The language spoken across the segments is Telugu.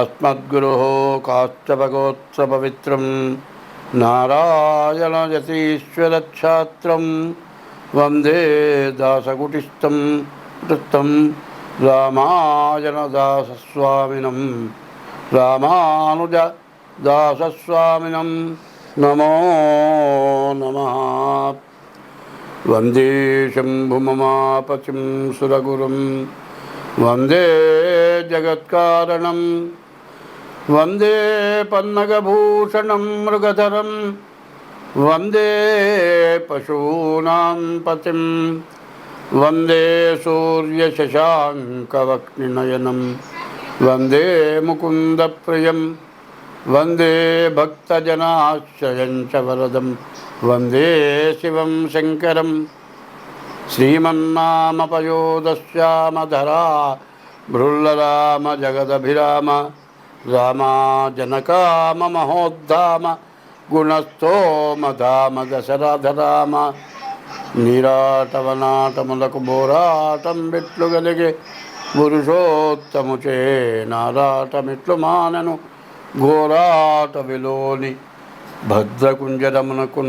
अस्मद्गुरुः काष्ठभगोत्सपवित्रं नारायणयतीश्वरच्छात्रं वन्दे दासकुटिस्थं कृतं रामायणदासस्वामिनं रामानुजदासस्वामिनं नमो नमः वन्दे शम्भुममापतिं सुरगुरुं वन्दे जगत्कारणं वन्दे पन्नगभूषणं मृगधरं वन्दे पशूनां पतिं वन्दे सूर्यशशाङ्कवक्निनयनं वन्दे मुकुन्दप्रियं वन्दे भक्तजनाश्रयं च वरदं वन्दे शिवं शङ्करं श्रीमन्नामपयोदश्यामधरा भृल्लराम जगदभिराम రామాజనకామ మహోద్ధామ గుణస్థోమధామ దశరథరామ నిరాటవనాటములకు బోరాటం మెట్లు గలిగే పురుషోత్తముచే నారాటమిట్లు మానను. ఘోరాట విలోని భద్రకుంజరమునకు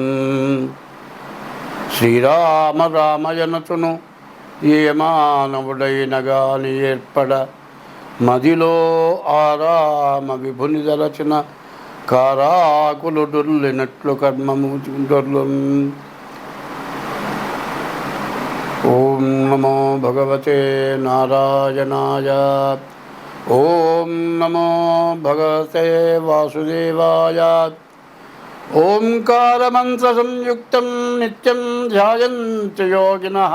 శ్రీరామ రామయనతును ఏ మానవుడైన గాని ఏర్పడ మదిలో ఆరామ విభుని దరచిన కారాకులు డొల్లినట్లు కర్మము డొర్లు ఓం నమో భగవతే నారాయణాయ. ఓం నమో భగవతే వాసుదేవాయ. ఓంకారమంత్ర సంయుక్తం నిత్యం ధ్యాయంతి యోగినః.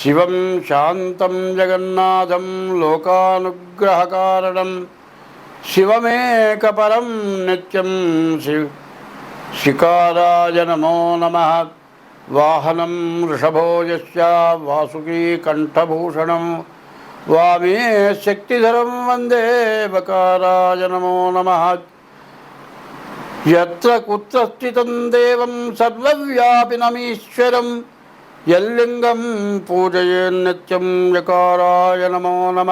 శివం శాంతం జగన్నాథం లోకానుగ్రహకారణం. శివమేకపరం నిత్యం శివ శికారాయ నమో నమ. వాహనం వృషభో యస్య వాసుకీ కంఠభూషణం వామే శక్తిధరం వందే బకారాయ నమో నమ. ఎత్ర కుత్ర స్థితం దేవం సర్వవ్యాపినమీశ్వరం యల్లింగం పూజయేన్నిత్యం యకారాయ నమో నమ.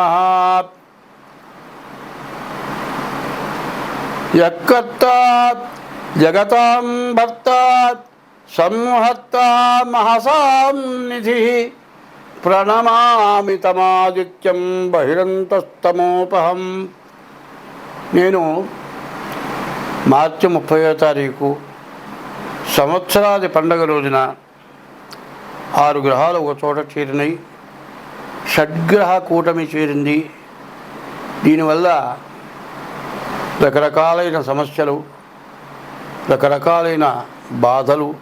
యక్కర్తా జగతాం భర్తా సంహర్తా మహసాం నిధి. ప్రణమామి తమాదిత్యం బహిరంతస్తమోపహం. నేను మార్చి ముప్పయో తారీఖు సంవత్సరాది పండగ రోజున ఆరు గ్రహాలు ఒక చోట చేరినాయి. షడ్గ్రహ కూటమి చేరింది. దీనివల్ల రకరకాలైన సమస్యలు రకరకాలైన బాధలు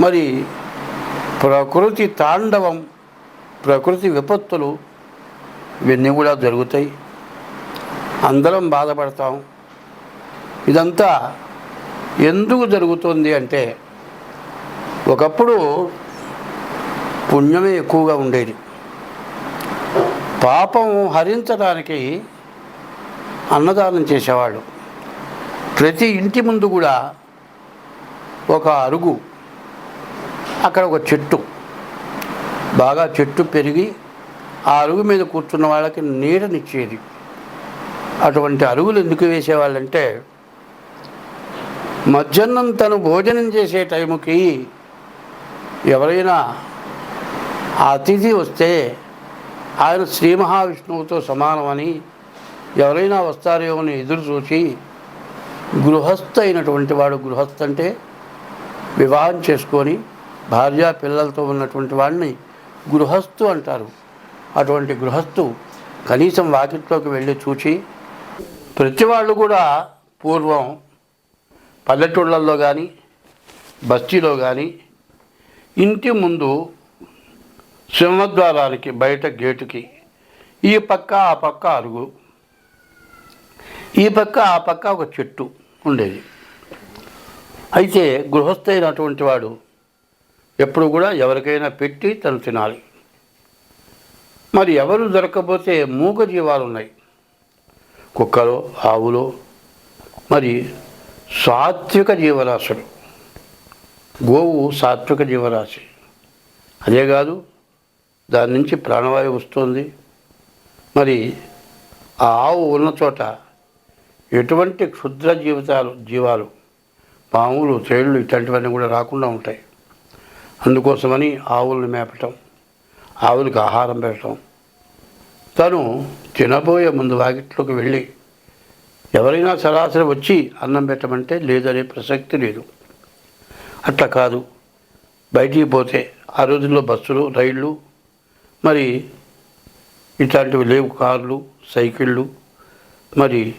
మరి ప్రకృతి తాండవం ప్రకృతి విపత్తులు ఇవన్నీ కూడా జరుగుతాయి. అందరం బాధపడతాం. ఇదంతా ఎందుకు జరుగుతుంది అంటే ఒకప్పుడు పుణ్యమే ఎక్కువగా ఉండేది. పాపం హరించడానికి అన్నదానం చేసేవాళ్ళు. ప్రతి ఇంటి ముందు కూడా ఒక అరుగు అక్కడ ఒక చెట్టు. బాగా చెట్టు పెరిగి ఆ అరుగు మీద కూర్చున్న వాళ్ళకి నీడనిచ్చేది. అటువంటి అరుగులు ఎందుకు వేసేవాళ్ళంటే మధ్యాహ్నం తను భోజనం చేసే టైంకి ఎవరైనా ఆ అతిథి వస్తే ఆయన శ్రీ మహావిష్ణువుతో సమానమని ఎవరైనా వస్తారేమో అని ఎదురు చూసి గృహస్థ అయినటువంటి వాడు గృహస్థ అంటే వివాహం చేసుకొని భార్య పిల్లలతో ఉన్నటువంటి వాడిని గృహస్థు అంటారు. అటువంటి గృహస్థు కనీసం వాకిట్లోకి వెళ్ళి చూచి ప్రతి వాళ్ళు కూడా పూర్వం పల్లెటూళ్ళల్లో కానీ బస్తీలో కానీ ఇంటి ముందు సింహద్వారానికి బయట గేటుకి. ఈ పక్క ఆ పక్క అరుగు. ఈ పక్క ఆ పక్క ఒక చెట్టు ఉండేది. అయితే గృహస్థైనటువంటి వాడు ఎప్పుడు కూడా ఎవరికైనా పెట్టి తను తినాలి. మరి ఎవరు దొరకకపోతే మూగ జీవాలు ఉన్నాయి కుక్కలో ఆవులో మరి సాత్విక జీవరాశులు. గోవు సాత్విక జీవరాశి. అదే కాదు దాని నుంచి ప్రాణవాయువు వస్తుంది. మరి ఆ ఆవు ఉన్న చోట ఎటువంటి క్షుద్ర జీవితాలు జీవాలు పాములు తేళ్ళు ఇట్లాంటివన్నీ కూడా రాకుండా ఉంటాయి. అందుకోసమని ఆవుల్ని మేపటం ఆవులకు ఆహారం పెట్టడం తను తినబోయే ముందు వాకిట్లోకి వెళ్ళి ఎవరైనా సరాసరి వచ్చి అన్నం పెట్టమంటే లేదనే ప్రసక్తి లేదు. అట్లా కాదు. బయటికి పోతే ఆ రోజుల్లో బస్సులు రైళ్ళు మరి ఇట్లాంటివి లేవు కార్లు సైకిళ్ళు మరి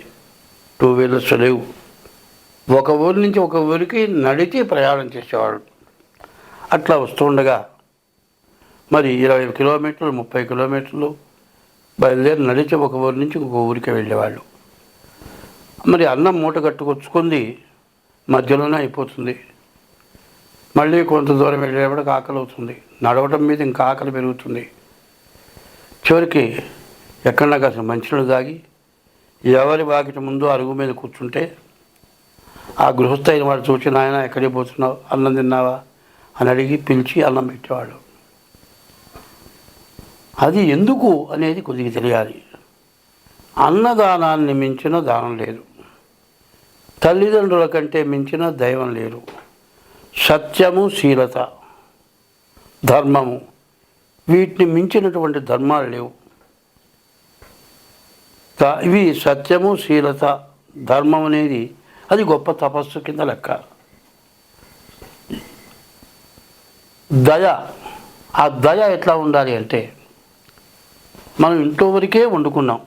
టూ వీలర్స్ లేవు. ఒక ఊరి నుంచి ఒక ఊరికి నడిచి ప్రయాణం చేసేవాళ్ళు. అట్లా వస్తుండగా మరి ఇరవై కిలోమీటర్లు ముప్పై కిలోమీటర్లు బయలుదేరి నడిచి ఒక ఊరి నుంచి ఒక ఊరికి వెళ్ళేవాళ్ళు. మరి అన్నం మూట కట్టుకొచ్చుకుంది మధ్యలోనే అయిపోతుంది. మళ్ళీ కొంత దూరం వెళ్ళేవాడికి ఆకలి అవుతుంది నడవటం మీద ఇంకా ఆకలి పెరుగుతుంది. చివరికి ఎక్కడన్నా కాసిన మంచినీళ్ళు తాగి ఎవరి వాకిట ముందు అరుగు మీద కూర్చుంటే ఆ గృహస్థ అయిన వాడు చూసి నాయన ఎక్కడికి పోతున్నావు? అన్నం తిన్నావా? అని అడిగి పిలిచి అన్నం పెట్టేవాడు. అది ఎందుకు అనేది కొద్దిగా తెలియాలి. అన్నదానాన్ని మించిన దానం లేదు. తల్లిదండ్రుల కంటే మించిన దైవం లేరు సత్యము శీలత ధర్మము. వీటిని మించినటువంటి ధర్మాలు లేవు. ఇవి సత్యము శీలత ధర్మం అనేది అది గొప్ప తపస్సు కింద లెక్క. దయ ఆ దయ ఎట్లా ఉండాలి అంటే మనం ఇంట్లో వరకే వండుకున్నాం.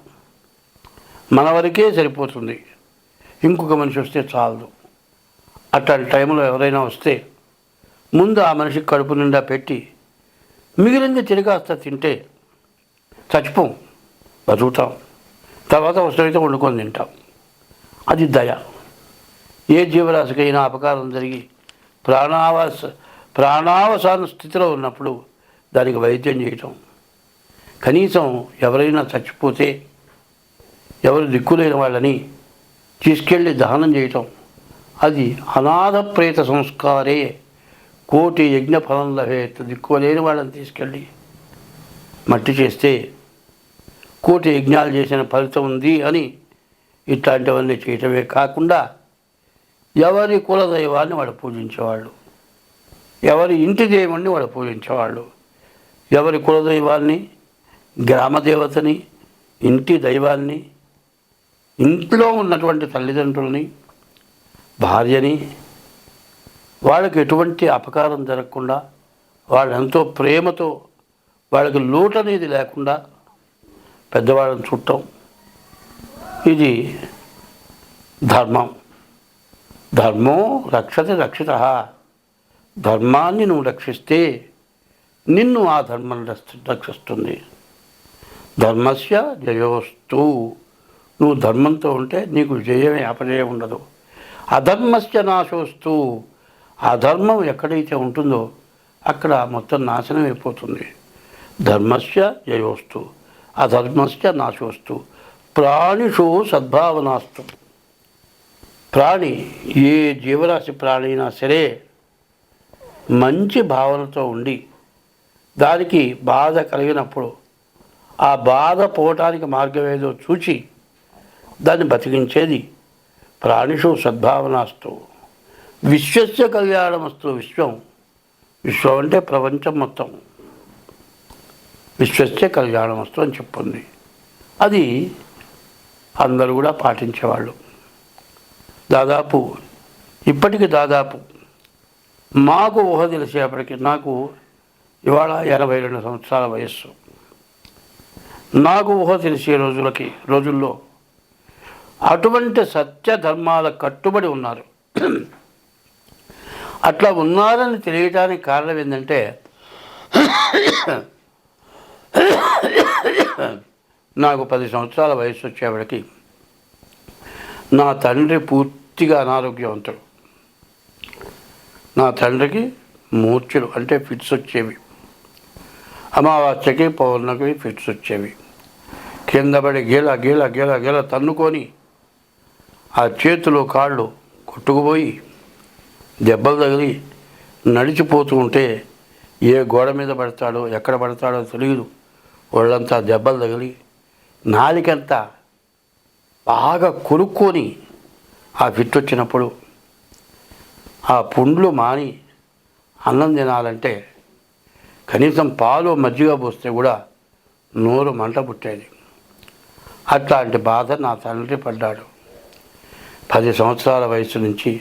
మన వరకే సరిపోతుంది. ఇంకొక మనిషి వస్తే చాలదు. అట్లాంటి టైంలో ఎవరైనా వస్తే ముందు ఆ మనిషికి కడుపు నిండా పెట్టి మిగిలింది తిరిగాస్త తింటే చచ్చిపోం బతుకుతాం. తర్వాత అవసరమైతే వండుకొని తింటాం. అది దయ. ఏ జీవరాశికైనా అపకారం జరిగి ప్రాణావాస ప్రాణావసాన స్థితిలో ఉన్నప్పుడు దానికి వైద్యం చేయటం. కనీసం ఎవరైనా చచ్చిపోతే ఎవరు దిక్కులేని వాళ్ళని తీసుకెళ్ళి దహనం చేయటం. అది అనాథ ప్రేత సంస్కారే. కోటి యజ్ఞ ఫలం లభేత్ దిక్కులేని వాళ్ళని తీసుకెళ్ళి మట్టి చేస్తే కోటి యజ్ఞాలు చేసిన ఫలితం ఉంది అని ఇట్లాంటివన్నీ చేయటమే కాకుండా ఎవరి కులదైవాన్ని వాడు పూజించేవాళ్ళు ఎవరి ఇంటి దేవుణ్ణి వాడు పూజించేవాళ్ళు ఎవరి కులదైవాన్ని గ్రామదేవతని ఇంటి దైవాన్ని ఇంట్లో ఉన్నటువంటి తల్లిదండ్రులని భార్యని వాళ్ళకి ఎటువంటి అపకారం జరగకుండా వాళ్ళు ఎంతో ప్రేమతో వాళ్ళకి లోటు అనేది లేకుండా పెద్దవాళ్ళని చుట్టం ఇది ధర్మం. ధర్మం రక్షత రక్షిత. ధర్మాన్ని నువ్వు రక్షిస్తే నిన్ను ఆ ధర్మం రక్షిస్తుంది. ధర్మస్య జయోస్తు. నువ్వు ధర్మంతో ఉంటే నీకు జయమే అపజయం ఉండదు. అధర్మస్య నాశోస్తు. అధర్మం ఎక్కడైతే ఉంటుందో అక్కడ మొత్తం నాశనం అయిపోతుంది. ధర్మస్య జయోస్తు అధర్మస్య నాశోస్తు ప్రాణిషు సద్భావనాస్తు. ప్రాణి ఏ జీవరాశి ప్రాణి అయినా సరే మంచి భావనతో ఉండి దానికి బాధ కలిగినప్పుడు ఆ బాధ పోవటానికి మార్గం ఏదో చూచి దాన్ని బతికించేది ప్రాణిషు సద్భావనాస్తు. విశ్వస్య కళ్యాణమస్తు విశ్వం. విశ్వం అంటే ప్రపంచం మొత్తం. విశ్వస్య కళ్యాణమస్తు అని చెప్పుంది. అది అందరూ కూడా పాటించేవాళ్ళు. దాదాపు ఇప్పటికి దాదాపు మాకు ఊహ తెలిసేపటికి నాకు ఇవాళ ఎనభై రెండు సంవత్సరాల వయస్సు. నాకు ఊహ తెలిసే రోజులకి రోజుల్లో అటువంటి సత్య ధర్మాల కట్టుబడి ఉన్నారు. అట్లా ఉన్నారని తెలియటానికి కారణం ఏంటంటే నాకు పది సంవత్సరాల వయసు వచ్చేవాడికి నా తండ్రి పూర్తిగా అనారోగ్యవంతుడు. నా తండ్రికి మూర్ఛలు అంటే ఫిట్స్ వచ్చేవి. అమావాస్యకి పౌర్ణమికి ఫిట్స్ వచ్చేవి. కింద పడి గీల గీల గీల గీల తన్నుకొని ఆ చేతులు కాళ్ళు కొట్టుకుపోయి దెబ్బలు తగిలి నడిచిపోతూ ఉంటే ఏ గోడ మీద పడతాడో ఎక్కడ పడతాడో తెలియదు ఒళ్ళంతా దెబ్బలు తగిలి నాలికంతా బాగా కొనుక్కొని ఆ ఫిట్ వచ్చినప్పుడు ఆ పుండ్లు మాని అన్నం తినాలంటే కనీసం పాలు మజ్జిగ పోస్తే కూడా నోరు మంట పుట్టేది. అట్లాంటి బాధ నా తండ్రి పడ్డాడు. పది సంవత్సరాల వయసు నుంచి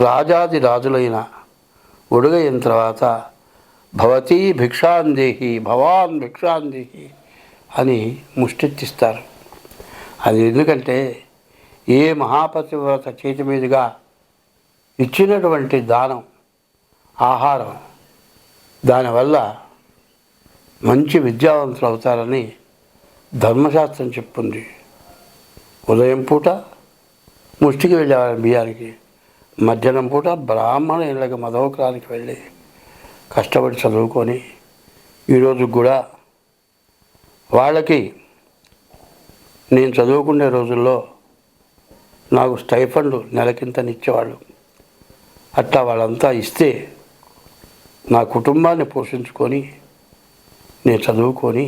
రాజాది రాజులైన ఒడుగైన తర్వాత భవతీ భిక్షాందేహి భవాన్ భిక్షాందేహి అని ముష్టెత్తిస్తారు అది ఎందుకంటే ఏ మహాపతివ్రత చేతి మీదుగా ఇచ్చినటువంటి దానం ఆహారం దానివల్ల మంచి విద్యావంతులు అవుతారని ధర్మశాస్త్రం చెప్తుంది. ఉదయం పూట ముష్టికి వెళ్ళేవారు బియ్యానికి. మధ్యాహ్నం పూట బ్రాహ్మణ ఇళ్ళకి మదవకరానికి వెళ్ళి కష్టపడి చదువుకొని ఈరోజు కూడా వాళ్ళకి నేను చదువుకునే రోజుల్లో నాకు స్టైఫండ్ నెలకింతనిచ్చేవాళ్ళు అట్లా వాళ్ళంతా ఇస్తే నా కుటుంబాన్ని పోషించుకొని నేను చదువుకొని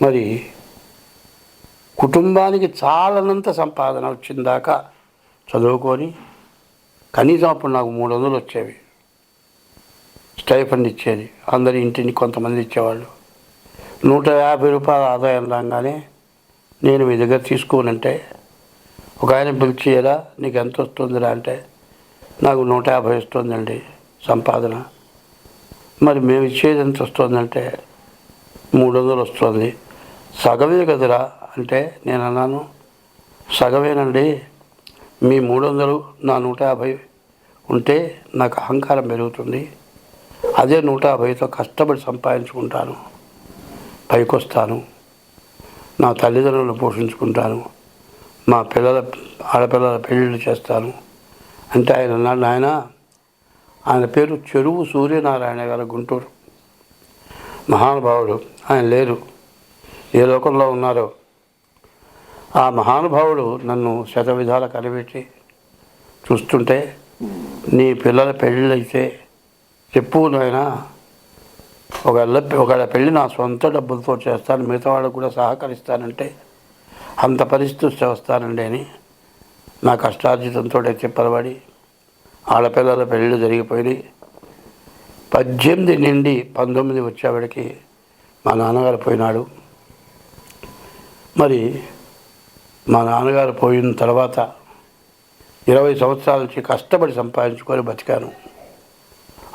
మరి కుటుంబానికి చాలనంత సంపాదన వచ్చిందాకా చదువుకొని కనీసం అప్పుడు నాకు మూడు వందలు వచ్చేవి. స్టైఫండ్ ఇచ్చేది. అందరి ఇంటిని కొంతమంది ఇచ్చేవాళ్ళు. నూట యాభై రూపాయల ఆదాయం రాగానే నేను మీ దగ్గర తీసుకోనంటే ఒక ఆయన పిలిచేయరా నీకు ఎంత వస్తుందిరా? అంటే నాకు నూట యాభై వస్తుందండి సంపాదన. మరి మేము ఇచ్చేది ఎంత వస్తుందంటే మూడు వందలు వస్తుంది. సగమే కదరా? అంటే నేను అన్నాను. సగమేనండి. మీ మూడు వందలు నా నూట యాభై ఉంటే నాకు అహంకారం పెరుగుతుంది. అదే నూట యాభైతో కష్టపడి సంపాదించుకుంటాను. పైకొస్తాను. నా తల్లిదండ్రులను పోషించుకుంటాను. మా పిల్లల ఆడపిల్లల పెళ్ళిళ్ళు చేస్తాను. అంటే ఆయన అన్నాడు ఆయన ఆయన పేరు చెరువు సూర్యనారాయణ గారు గుంటూరు. మహానుభావుడు. ఆయన లేరు. ఏ లోకంలో ఉన్నారో ఆ మహానుభావుడు నన్ను శత విధాలు కనిపెట్టి చూస్తుంటే నీ పిల్లల పెళ్ళిళ్ళైతే చెప్పు నాయన ఒకళ్ళ ఒకళ్ళ పెళ్ళి నా సొంత డబ్బులతో చేస్తాను మిగతా వాళ్ళకు కూడా సహకరిస్తానంటే అంత పరిస్థితి చేస్తానండి అని నా కష్టార్జితంతో చెప్పలబడి ఆడపిల్లల పెళ్ళిళ్ళు జరిగిపోయినాయి. పద్దెనిమిది నుండి పంతొమ్మిది వచ్చేవాడికి మా నాన్నగారు పోయినాడు. మరి మా నాన్నగారు పోయిన తర్వాత ఇరవై సంవత్సరాల నుంచి కష్టపడి సంపాదించుకొని బతికాను.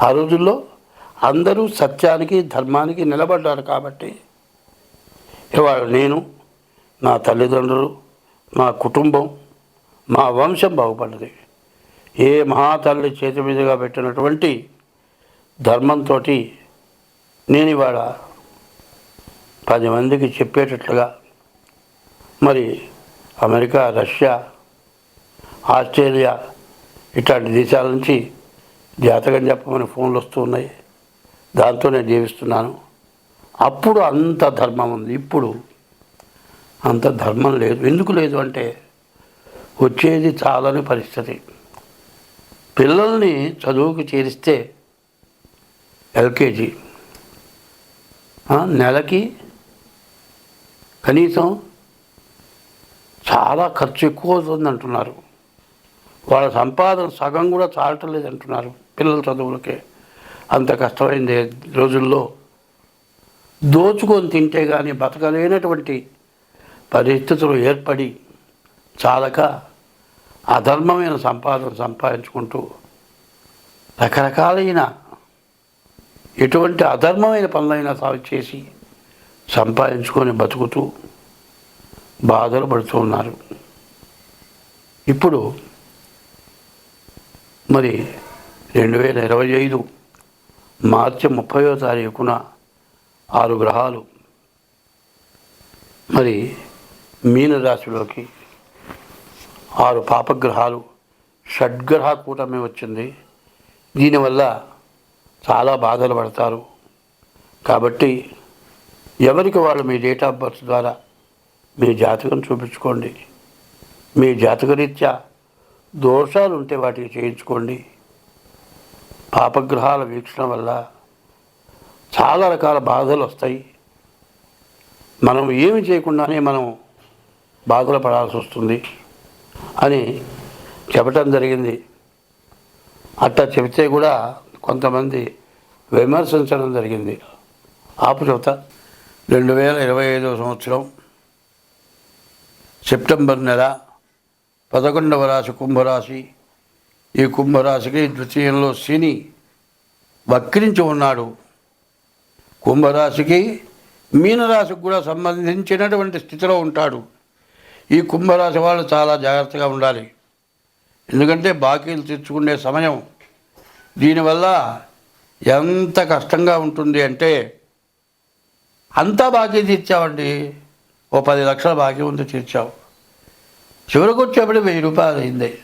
ఆ రోజుల్లో అందరూ సత్యానికి ధర్మానికి నిలబడ్డారు కాబట్టి ఇవాళ నేను నా తల్లిదండ్రులు మా కుటుంబం మా వంశం బాగుపడ్డది. ఏ మహాతల్లి చేతి మీదుగా పెట్టినటువంటి ధర్మంతో నేను ఇవాళ పది మందికి చెప్పేటట్లుగా మరి అమెరికా రష్యా ఆస్ట్రేలియా ఇట్లాంటి దేశాల నుంచి జాతకం చెప్పమని ఫోన్లు వస్తూ ఉన్నాయి. దాంతో నేను జీవిస్తున్నాను. అప్పుడు అంత ధర్మం ఉంది. ఇప్పుడు అంత ధర్మం లేదు. ఎందుకు లేదు అంటే వచ్చేది చాలని పరిస్థితి. పిల్లల్ని చదువుకు చేరిస్తే ఎల్కేజీ నెలకి కనీసం చాలా ఖర్చు ఎక్కువ అవుతుంది అంటున్నారు. వాళ్ళ సంపాదన సగం కూడా చాలటం లేదు అంటున్నారు పిల్లల చదువులకే. అంత కష్టమైంది రోజుల్లో. దోచుకొని తింటే కానీ బతకలేనటువంటి పరిస్థితులు ఏర్పడి చాలక అధర్మమైన సంపాదన సంపాదించుకుంటూ రకరకాలైన ఎటువంటి అధర్మమైన పనులైనా సాగు చేసి సంపాదించుకొని బతుకుతూ బాధలు పడుతూ ఉన్నారు. ఇప్పుడు మరి రెండు వేల ఇరవై ఐదు మార్చి ముప్పయో తారీఖున ఆరు గ్రహాలు మరి మీనరాశిలోకి ఆరు పాపగ్రహాలు షడ్గ్రహ కూటమి వచ్చింది. దీనివల్ల చాలా బాధలు పడతారు. కాబట్టి ఎవరికి వాళ్ళు మీ డేట్ ఆఫ్ బర్త్ ద్వారా మీ జాతకం చూపించుకోండి. మీ జాతకరీత్యా దోషాలు ఉంటే వాటికి చేయించుకోండి. పాపగ్రహాల వీక్షణ వల్ల చాలా రకాల బాధలు వస్తాయి మనం ఏమి చేయకుండానే మనం బాధలు పడాల్సి వస్తుంది అని చెప్పటం జరిగింది. అట్లా చెబితే కూడా కొంతమంది విమర్శించడం జరిగింది. ఆపు చెబుతా. రెండు వేల ఇరవై ఐదవ సంవత్సరం సెప్టెంబర్ నెల పదకొండవ రాశి కుంభరాశి. ఈ కుంభరాశికి ద్వితీయంలో శని వక్రించి ఉన్నాడు. కుంభరాశికి మీనరాశికి కూడా సంబంధించినటువంటి స్థితిలో ఉంటాడు. ఈ కుంభరాశి వాళ్ళు చాలా జాగ్రత్తగా ఉండాలి. ఎందుకంటే బాకీలు తెచ్చుకునే సమయం దీనివల్ల ఎంత కష్టంగా ఉంటుంది అంటే అంతా బాకీ తీర్చామండి. ఓ పది లక్షల బాకీ ఉంది తీర్చావు. చివరికి వచ్చేప్పుడు వెయ్యి రూపాయలు అయింది.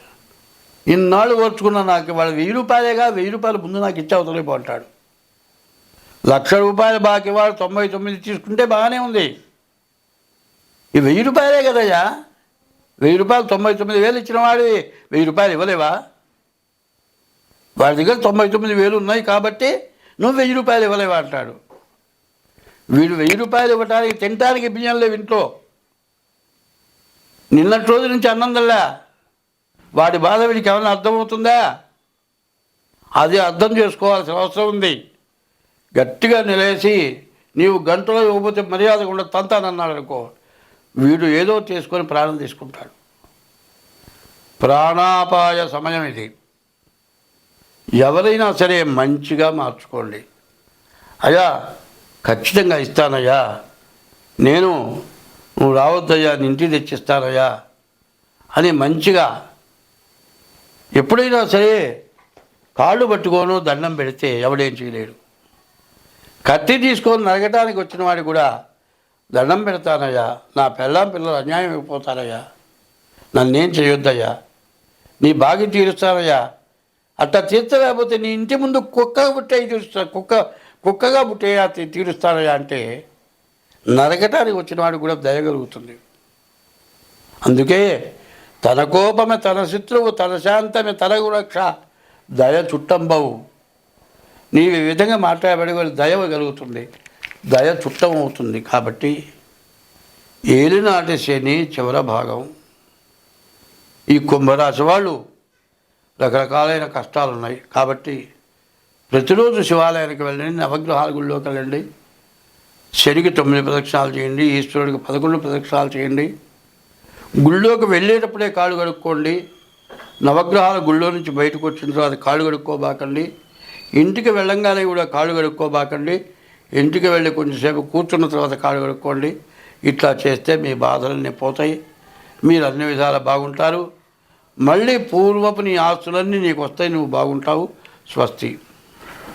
ఇన్నాళ్ళు ఓర్చుకున్న నాకు వాళ్ళు వెయ్యి రూపాయలేగా వెయ్యి రూపాయలు ముందు నాకు ఇచ్చావు తొలిపోంటాడు లక్ష రూపాయలు బాకీ వాడు తొంభై తొమ్మిది తీసుకుంటే బాగానే ఉంది. ఈ వెయ్యి రూపాయలే కదయ్యా? వెయ్యి రూపాయలు తొంభై తొమ్మిది వేలు ఇచ్చిన వాడి వెయ్యి రూపాయలు ఇవ్వలేవా? వాడి దగ్గర తొంభై తొమ్మిది వేలు ఉన్నాయి కాబట్టి నువ్వు వెయ్యి రూపాయలు ఇవ్వలేవా అంటాడు. వీడు వెయ్యి రూపాయలు ఇవ్వటానికి తినటానికి బియ్యం లేవు ఇంట్లో. నిన్నటి రోజు నుంచి అన్నందల్లా. వాడి బాధ వీడికి ఏమైనా అర్థమవుతుందా? అది అర్థం చేసుకోవాల్సిన అవసరం ఉంది. గట్టిగా నిలేసి నీవు గంటలో ఇవ్వకపోతే మర్యాద కూడా తంతానన్నాడు అనుకో. వీడు ఏదో చేసుకొని ప్రాణం తీసుకుంటాడు. ప్రాణాపాయ సమయం ఇది. ఎవరైనా సరే మంచిగా మార్చుకోండి. అయ్యా ఖచ్చితంగా ఇస్తానయ్యా. నేను నువ్వు రావద్దయ్యా నీ ఇంటికి తెచ్చిస్తానయ్యా అని మంచిగా ఎప్పుడైనా సరే కాళ్ళు పట్టుకోను దండం పెడితే ఎవడేం చేయలేడు. కత్తి తీసుకొని నరగటానికి వచ్చిన వాడు కూడా దండం పెడతానయ్యా. నా పెళ్ళాం పిల్లలు అన్యాయం అయిపోతారయ్యా. నన్నేం చేయొద్దయ్యా. నీ బాగి తీరుస్తానయ్యా. అట్లా తీర్చలేకపోతే నీ ఇంటి ముందు కుక్క పుట్టే తీరుస్తా కుక్క కుక్కగా పుట్టేయా తీ- అంటే నరకటానికి వచ్చిన వాడికి కూడా దయగలుగుతుంది అందుకే తన కోపమే తన శత్రువు తన శాంతమే తన రక్ష దయ చుట్టంబవు. నీవు ఈ విధంగా మాట్లాడబడి దయ కలుగుతుంది. దయ చుట్టం అవుతుంది కాబట్టి ఏలినాటి శని చివర భాగం. ఈ కుంభరాశి వాళ్ళు రకరకాలైన కష్టాలు ఉన్నాయి కాబట్టి ప్రతిరోజు శివాలయానికి వెళ్ళండి నవగ్రహాల గుళ్ళోకి వెళ్ళండి శనికి తొమ్మిది ప్రదక్షిణాలు చేయండి ఈశ్వరుడికి పదకొండు ప్రదక్షిణాలు చేయండి. గుళ్ళోకి వెళ్ళేటప్పుడే కాళ్ళు కడుక్కోండి. నవగ్రహాల గుళ్ళో నుంచి బయటకు వచ్చిన తర్వాత కాళ్ళు కడుక్కోబాకండి. ఇంటికి వెళ్ళంగానే కూడా కాళ్ళు కడుక్కోబాకండి. ఇంటికి వెళ్ళి కొంచెంసేపు కూర్చున్న తర్వాత కాళ్ళు కడుక్కోండి. ఇట్లా చేస్తే మీ బాధలన్నీ పోతాయి. మీరు అన్ని విధాలా బాగుంటారు. మళ్ళీ పూర్వపు నీ ఆస్తులన్నీ నీకు వస్తాయి నువ్వు బాగుంటావు. స్వస్తి.